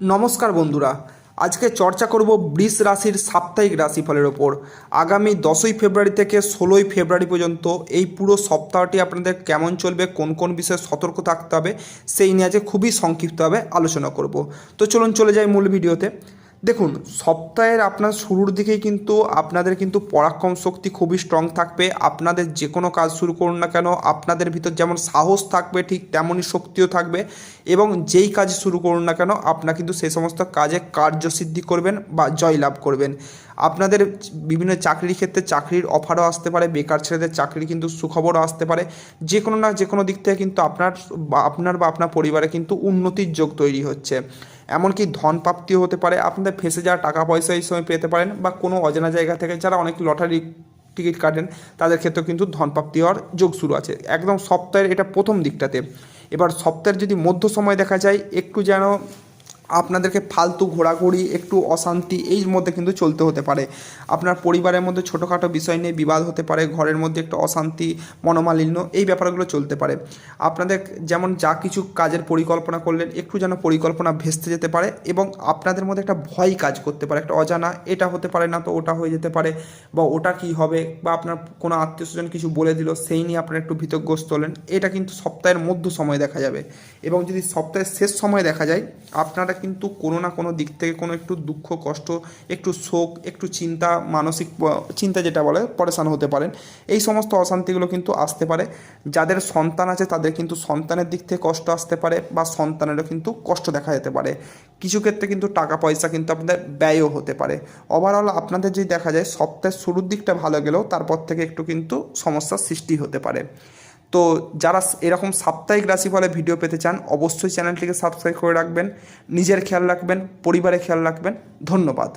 নমস্কার বন্ধুরা, আজকে চর্চা করব বৃষ রাশির সাপ্তাহিক রাশিফলের ওপর। আগামী দশই ফেব্রুয়ারি থেকে ষোলোই ফেব্রুয়ারি পর্যন্ত এই পুরো সপ্তাহটি আপনাদের কেমন চলবে, কোন কোন বিষয়ে সতর্ক থাকতে হবে, সেই নিয়ে আজকে খুবই সংক্ষিপ্তভাবে আলোচনা করব। তো চলুন চলে যাই মূল ভিডিওতে। দেখুন, সপ্তাহের আপনার শুরুর দিকে কিন্তু আপনাদের কিন্তু পরাক্রম শক্তি খুবই স্ট্রং থাকবে। আপনাদের যে কোনো কাজ শুরু করুন না কেন, আপনাদের ভিতর যেমন সাহস থাকবে, ঠিক তেমনই শক্তিও থাকবে এবং যেই কাজ শুরু করুন না কেন, আপনারা কিন্তু সেই সমস্ত কাজে কার্যসিদ্ধি করবেন বা জয়লাভ করবেন। আপনাদের বিভিন্ন চাকরির ক্ষেত্রে চাকরির অফারও আসতে পারে, বেকার ছেলেদের চাকরি কিন্তু সুখবরও আসতে পারে। যে কোনো না যে কোনো দিক থেকে কিন্তু আপনার বা আপনার বা আপনার পরিবারে কিন্তু উন্নতির যোগ তৈরি হচ্ছে। এমনকি ধন প্রাপ্তিও হতে পারে। আপনাদের ফেসে যাওয়া টাকা পয়সা এই সময় পেতে পারেন বা কোনো অজানা জায়গা থেকে যারা অনেক লটারি টিকিট কাটেন, তাদের ক্ষেত্রে কিন্তু ধন প্রাপ্তি হওয়ার যোগ শুরু আছে। একদম সপ্তাহের এটা প্রথম দিকটাতে। এবার সপ্তাহের যদি মধ্য সময় দেখা যায়, একটু যেন আপনাদেরকে ফালতু ঘোরাঘুরি, একটু অশান্তি, এই মধ্যে কিন্তু চলতে হতে পারে। আপনার পরিবারের মধ্যে ছোটোখাটো বিষয় নিয়ে বিবাদ হতে পারে, ঘরের মধ্যে একটু অশান্তি, মনোমালিন্য, এই ব্যাপারগুলো চলতে পারে। আপনাদের যেমন যা কিছু কাজের পরিকল্পনা করলেন, একটু যেন পরিকল্পনা ভেস্তে যেতে পারে এবং আপনাদের মধ্যে একটা ভয় কাজ করতে পারে, একটা অজানা, এটা হতে পারে না তো ওটা হয়ে যেতে পারে বা ওটা কি হবে বা আপনার কোনো আত্মীয় স্বজন কিছু বলে দিল, সেই নিয়ে আপনার একটু ভীতগ্রস্ত হলেন, এটা কিন্তু সপ্তাহের মধ্য সময় দেখা যাবে। এবং যদি সপ্তাহের শেষ সময় দেখা যায়, আপনারা কিন্তু কোনো না কোনো দিক থেকে কোনো একটু দুঃখ, কষ্ট, একটু শোক, একটু চিন্তা, মানসিক চিন্তা যেটা বলে, পরেশান হতে পারেন। এই সমস্ত অশান্তিগুলো কিন্তু আসতে পারে। যাদের সন্তান আছে তাদের কিন্তু সন্তানের দিক থেকে কষ্ট আসতে পারে বা সন্তানেরও কিন্তু কষ্ট দেখা যেতে পারে। কিছু ক্ষেত্রে কিন্তু টাকা পয়সা কিন্তু আপনাদের ব্যয়ও হতে পারে। ওভারঅল আপনাদের যদি দেখা যায় সপ্তাহের শুরুর দিকটা ভালো গেলেও তারপর থেকে একটু কিন্তু সমস্যার সৃষ্টি হতে পারে। তো যারা এরকম সাপ্তাহিক রাশিফলে ভিডিও পেতে চান, অবশ্যই চ্যানেলটিকে সাবস্ক্রাইব করে রাখবেন। নিজের খেয়াল রাখবেন, পরিবারের খেয়াল রাখবেন। ধন্যবাদ।